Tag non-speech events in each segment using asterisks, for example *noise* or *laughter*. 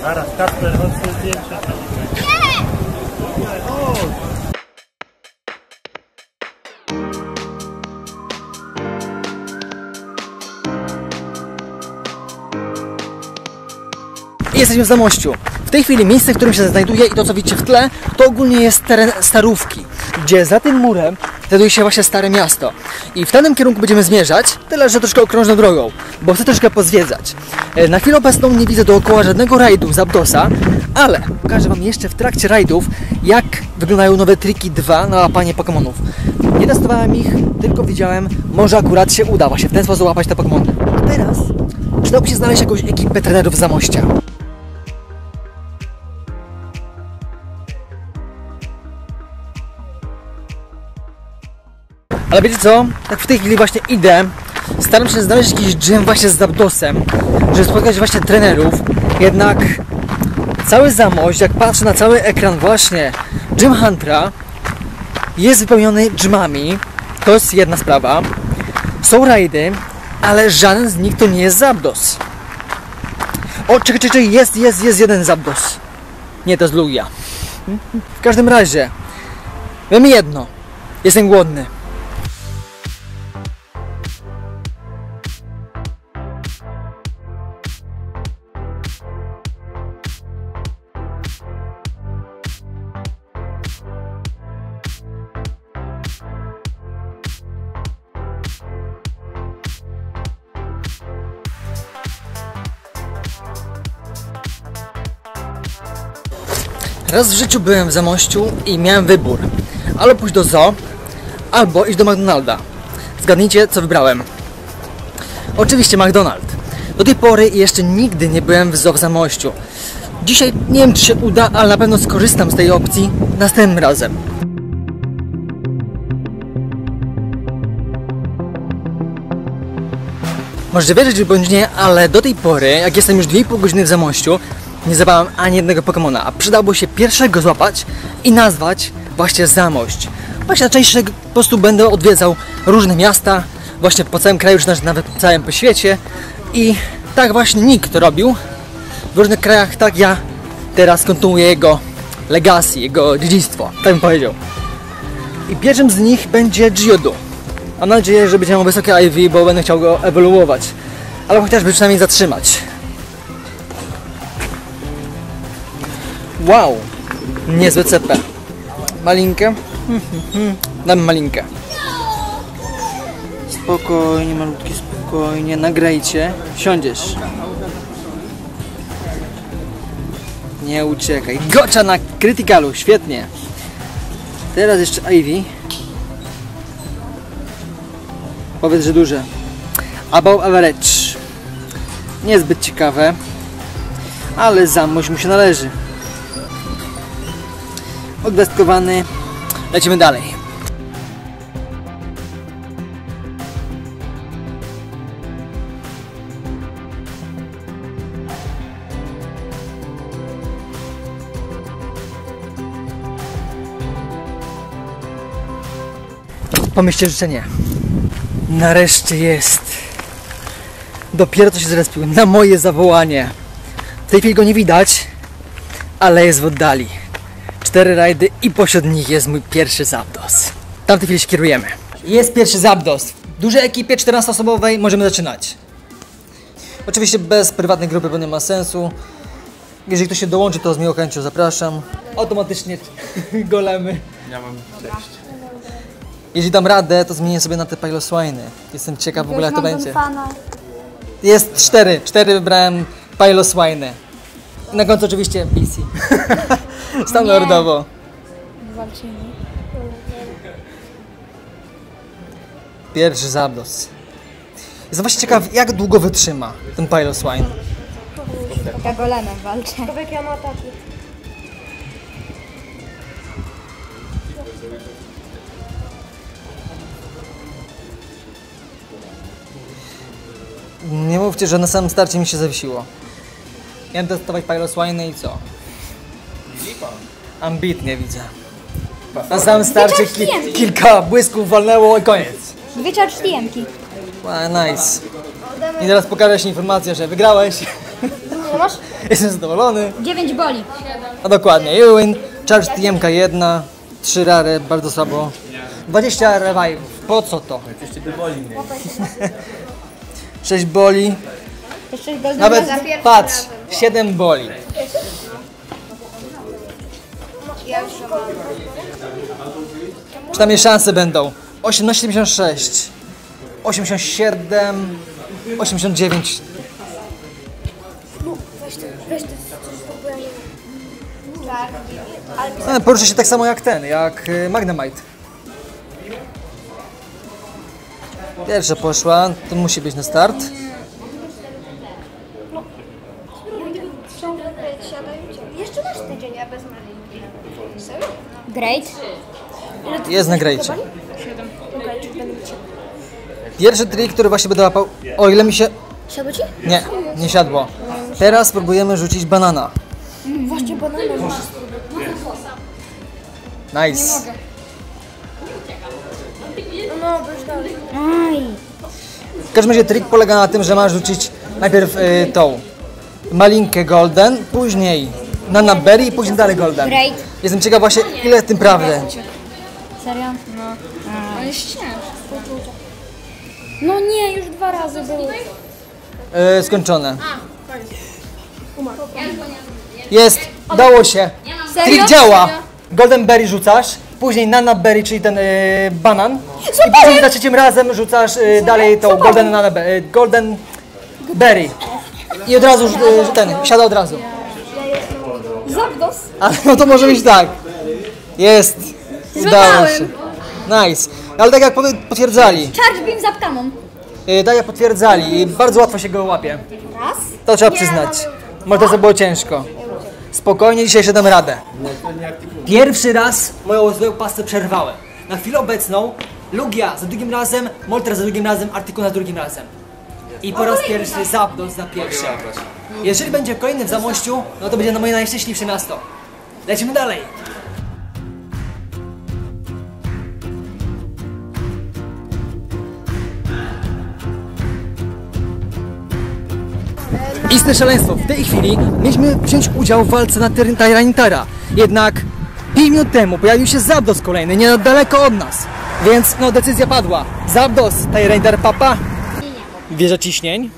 Zaraz, Kasper, chodź sobie zdjęcie. Jesteśmy w Zamościu. W tej chwili miejsce, w którym się znajduję i to co widzicie w tle, to ogólnie jest teren Starówki, gdzie za tym murem znajduje się właśnie Stare Miasto. I w danym kierunku będziemy zmierzać, tyle że troszkę okrążną drogą, bo chcę troszkę pozwiedzać. E, Na chwilę obecną nie widzę dookoła żadnego rajdu z Abdosa, ale pokażę Wam jeszcze w trakcie rajdów, jak wyglądają nowe triki 2 na łapanie Pokémonów. Nie testowałem ich, tylko widziałem, może akurat się uda właśnie w ten sposób łapać te Pokémony. A teraz przydałoby się znaleźć jakąś ekipę trenerów z Zamościa. Ale wiecie co? Tak w tej chwili właśnie idę. Staram się znaleźć jakiś gym właśnie z Zapdosem, żeby spotkać właśnie trenerów. Jednak cały zamość, jak patrzę na cały ekran właśnie Gym Huntera, jest wypełniony gymami. To jest jedna sprawa. Są rajdy, ale żaden z nich to nie jest Zapdos. O, czekaj, czekaj, jest, jest, jest jeden Zapdos. Nie, to jest Lugia. W każdym razie, wiem jedno. Jestem głodny. Raz w życiu byłem w Zamościu i miałem wybór. Albo pójść do zoo, albo iść do McDonalda. Zgadnijcie, co wybrałem. Oczywiście McDonald. Do tej pory jeszcze nigdy nie byłem w zoo w Zamościu. Dzisiaj nie wiem, czy się uda, ale na pewno skorzystam z tej opcji następnym razem. Możecie wierzyć bądź nie, ale do tej pory, jak jestem już 2,5 godziny w Zamościu, nie złapałem ani jednego Pokemona, a przydałoby się pierwszego złapać i nazwać właśnie Zamość. Właśnie najczęściej po prostu będę odwiedzał różne miasta, właśnie po całym kraju, czy nawet po całym po świecie i tak właśnie Nick to robił w różnych krajach, tak ja teraz kontynuuję jego legacy, jego dziedzictwo, tak bym powiedział. I pierwszym z nich będzie Geodu. Mam nadzieję, że będzie miał wysokie IV, bo będę chciał go ewoluować. Ale chociażby przynajmniej zatrzymać. Wow! Niezłe CP. Malinkę? Dam malinkę. Spokojnie, malutki, spokojnie. Nagrajcie. Siądziesz. Nie uciekaj. Gocza na krytykalu, świetnie. Teraz jeszcze Ivy. Powiedz, że duże. Above average. Niezbyt ciekawe. Ale zamość mu się należy. Odwestkowany. Lecimy dalej. Pomyślcie życzenie. Nareszcie jest. Dopiero co się zrespił na moje zawołanie. W tej chwili go nie widać, ale jest w oddali. Cztery rajdy i pośród nich jest mój pierwszy Zapdos. W tamtej chwili się kierujemy. Jest pierwszy Zapdos. W dużej ekipie 14-osobowej możemy zaczynać. Oczywiście bez prywatnej grupy, bo nie ma sensu. Jeżeli ktoś się dołączy, to z miłą chęcią zapraszam. Automatycznie *laughs* golemy. Ja mam cześć. Jeśli dam radę, to zmienię sobie na te Piloswiny. Jestem ciekaw w ogóle jak to będzie. Fana. Jest cztery. Cztery wybrałem Piloswiny. I na końcu oczywiście PC. *laughs* Standardowo. Walczymy. Pierwszy Zapdos. Jestem właśnie ciekaw, jak długo wytrzyma ten Piloswine. Ja golemem walczę. Człowiek ja ma ataki. Nie mówcie, że na samym starcie mi się zawiesiło. Miałem testować Piloswine i co? Ambitnie widzę. Na samym starcie ki kilka błysków walnęło i koniec. Wyczerp TMki. Wow, nice. I teraz pokażę Ci informację, że wygrałeś. Ile masz? *laughs* Jestem zadowolony. 9 boli. A dokładnie, you win. Charge TMK 1, 3 rare, bardzo słabo. 20 revive, po co to? 6 *laughs* boli, Jeszcze go nawet patrz, 7 boli. Przynajmniej szanse będą. 18,76, 87, 89. No, porusza się tak samo jak ten, jak y, Magnemite. Pierwsza poszła, to musi być na start. Jeszcze masz tydzień, a bez malinki. Serio? Great. Jest na cię. Pierwszy trik, który właśnie będę łapał, o ile mi się... Siadło ci? Nie, nie siadło. Teraz spróbujemy rzucić banana. Właśnie banana Nice. No, już dalej. Aj. W każdym razie trik polega na tym, że masz rzucić najpierw y, tą malinkę golden, później nana berry i później dalej golden. Great. Jestem ciekaw właśnie ile w tym prawdy. Serio? No. On jest ciężki. No nie, już dwa razy było. Y, skończone. Jest, dało się. Trik działa. Golden berry rzucasz, później nana berry, czyli ten y, banan. I później za trzecim razem rzucasz y, dalej tą golden, nana, y, golden berry. I od razu y, ten, siada od razu. Zapdos. Ale no to może być tak. Jest. Udało się. Nice. Ale tak jak potwierdzali, Charge beam zapkanon. y, tak jak potwierdzali, bardzo łatwo się go łapie. Raz. To trzeba przyznać. Może to było ciężko. Spokojnie, dzisiaj jeszcze dam radę. Pierwszy raz moją złą pasę przerwałem. Na chwilę obecną Lugia za drugim razem, Molter za drugim razem, Artykuł za drugim razem. I po raz pierwszy Zapdos za pierwszy. Jeżeli będzie kolejny w Zamościu, no to będzie na moje najszczęśliwsze miasto. Lecimy dalej. Istne szaleństwo. W tej chwili mieliśmy wziąć udział w walce na Tyranitara. Jednak 5 minut temu pojawił się Zabdos kolejny, nie daleko od nas. Więc no decyzja padła. Zabdos, Tyranitar papa. Wieża ciśnień.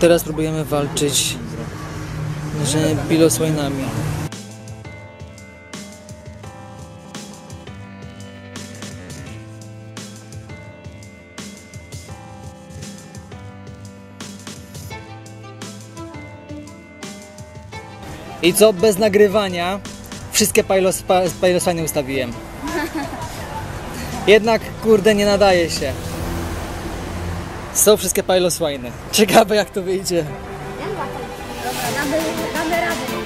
Teraz próbujemy walczyć z pilosłajnami. I co? Bez nagrywania wszystkie pilosłajny ustawiłem. *laughs* Jednak, kurde, nie nadaje się. Są wszystkie pilosłajny. Ciekawe jak to wyjdzie. Damy, damy radę.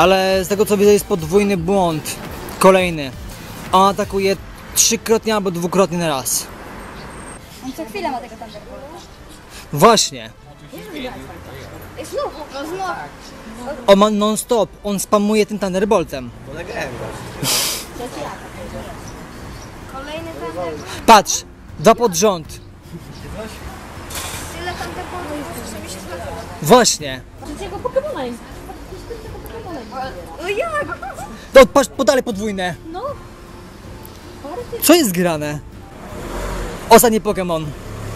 Ale z tego co widzę jest podwójny błąd. Kolejny. On atakuje trzykrotnie albo dwukrotnie na raz. On co chwilę ma tego Thunderbolta. Właśnie. Znowu, no znowu. On ma non-stop. On spamuje tym Thunderboltem. Kolejny thunder. Patrz. Dwa pod rząd. Tyle thunderboltów, że sobie się zgadza. Właśnie. Jego Pokemona jest. No jak? To patrz, podale podwójne. No. Co jest grane? Ostatni Pokémon.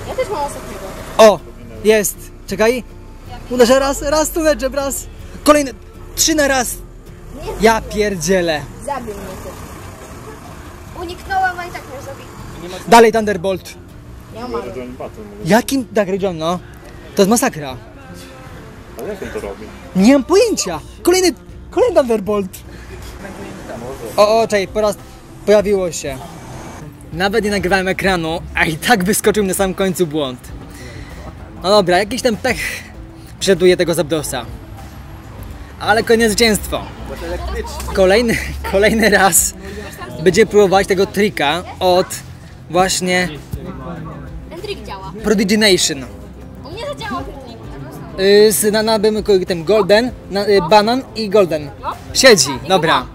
Ja też mam ostatniego. O! Jest. Czekaj. Uderzę raz, raz tu leczę, raz. Kolejny. Trzy na raz. Ja pierdzielę. Zabił mnie ty. Uniknąłem, a i tak mnie zabił. Dalej Thunderbolt. Ja mam. Jakim John, no? To jest masakra. Ale jak on to robi? Nie mam pojęcia. Kolejny, kolejny Thunderbolt. O, o, czekaj, po raz pojawiło się. Nawet nie nagrywałem ekranu, a i tak wyskoczył na samym końcu błąd. No dobra, jakiś ten pech przeładuje tego Zabdosa. Ale koniec zwycięstwo. Kolejny, kolejny raz będzie próbować tego trika od właśnie Ten trik działa. Prodigy Nation. Z na, na bym tym golden, na, y, banan i golden. Siedzi, dobra.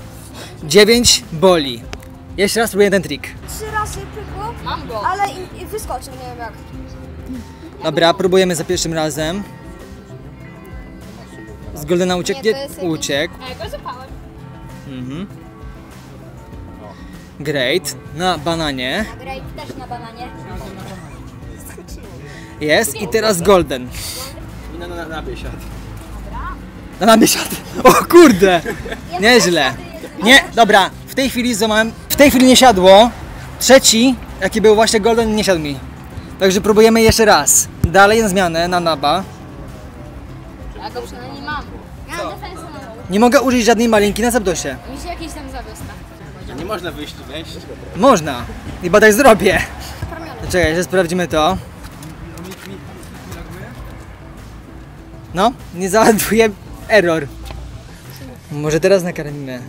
9 boli. Jeszcze raz próbuję ten trik. Trzy razy pykło, Mam go. ale i, i wyskoczył, nie wiem jak. Dobra, próbujemy za pierwszym razem. Z Goldena ucieknie? Nie, Uciekł. A ja go zapałem. Mhm. Great. Na bananie. Grape też na bananie. Jest. I teraz Golden. Na, na, na, na siadł. Na nami siadł. O kurde! *laughs* Nieźle. Nie, dobra. W tej chwili złamałem. W tej chwili nie siadło. Trzeci, jaki był właśnie Golden, nie siadł mi. Także próbujemy jeszcze raz. Dalej na zmianę na naba. Ja go przynajmniej mam. Ja mam na. Nie mogę użyć żadnej malinki na Zabdosie. Mi się jakiś tam zawiózł. Nie można wyjść, wejść. Można. Chyba tak zrobię. Czekaj, jeszcze sprawdzimy to. No, nie załaduje error. Może teraz nakarmimy.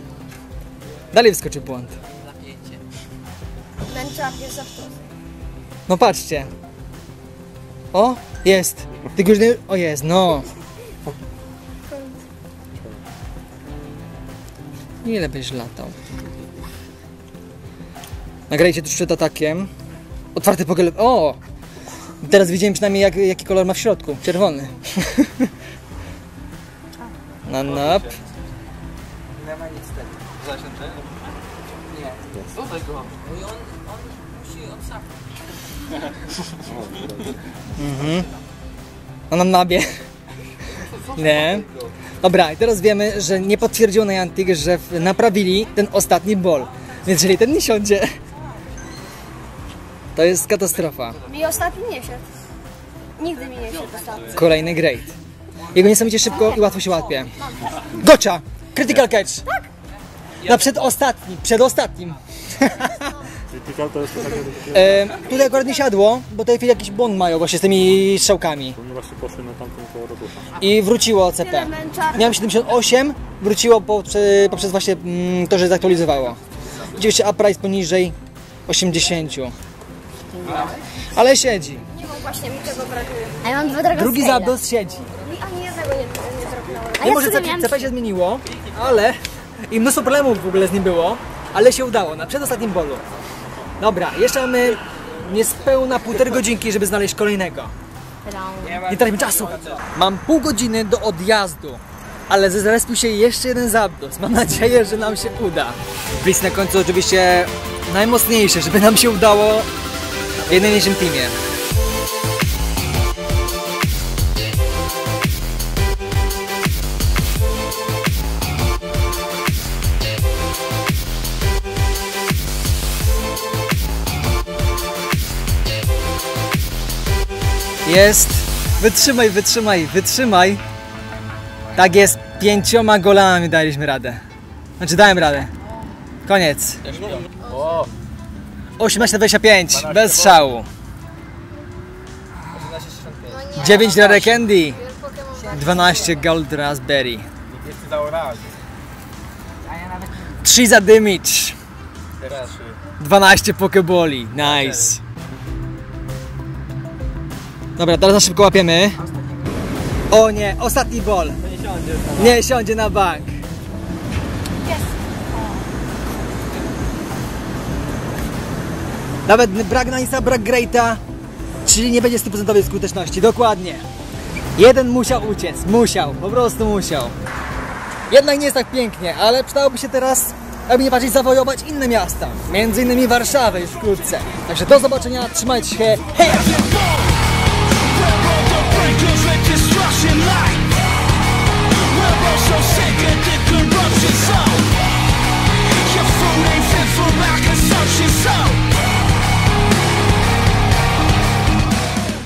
Dalej wyskoczy błąd. No patrzcie. O, jest. Tylko już nie... O jest, no. Ile byś latał? Nagrajcie tuż przed atakiem. Otwarty pogel... O! Teraz widziałem przynajmniej jak, jaki kolor ma w środku. Czerwony. *laughs* Na nap. Nie ma nic tego. Zacięte? Nie. Słuchaj go. No i on, on musi odsapnąć. *laughs* Mhm. A na nabie. *laughs* Nie. Dobra, i teraz wiemy, że nie potwierdził Niantic, że w- naprawili ten ostatni bol. Więc jeżeli ten nie siądzie, to jest katastrofa. Mi ostatni nie siadł. Nigdy mi nie siadł ostatni. Kolejny great. Jego niesamowicie szybko i łatwo się łapie. Gotcha! Critical catch! Na przedostatni, przedostatnim. Critical to jest E, tutaj akurat nie siadło, bo tutaj jakiś błąd mają właśnie z tymi strzałkami. oni właśnie poszli na tamtą koło. I wróciło CP. Miałem 78, wróciło poprzez, poprzez właśnie mm, to, że zaktualizowało. Oczywiście upright poniżej 80. Ale siedzi. Nie mam właśnie, mi tego brakuje. A ja mam dwa Dragon Drugi zabdos siedzi. Mi ani jednego nie, nie. A ja Mimo, że sobie CP, miałam CP się zmieniło, ale i mnóstwo problemów w ogóle z nim było, ale się udało na przedostatnim bolu. Dobra, jeszcze mamy niespełna półtorej godzinki, żeby znaleźć kolejnego. Nie tracimy czasu. Mam pół godziny do odjazdu, ale zrespił się jeszcze jeden zabdos. Mam nadzieję, że nam się uda. Blitz na końcu oczywiście najmocniejszy, żeby nam się udało w jednym teamie. Jest. Wytrzymaj, wytrzymaj, wytrzymaj. Tak jest. Pięcioma golami daliśmy radę. Znaczy dałem radę. Koniec. 18-25. Bez szału. 9 Rare Candy. 12 Gold Raspberry. Jeszcze dał raz. 3 za damage. Teraz 12 pokeboli. Nice. Dobra, teraz na szybko łapiemy. O nie, ostatni ball. Nie siądzie na bank. Nawet brak Nice'a, brak Greata, czyli nie będzie 100% skuteczności. Dokładnie. Jeden musiał uciec, musiał, po prostu musiał. Jednak nie jest tak pięknie, ale przydałoby się teraz, jakby nie patrzeć, zawojować inne miasta. Między innymi Warszawę już wkrótce. Także do zobaczenia, trzymajcie się, hej!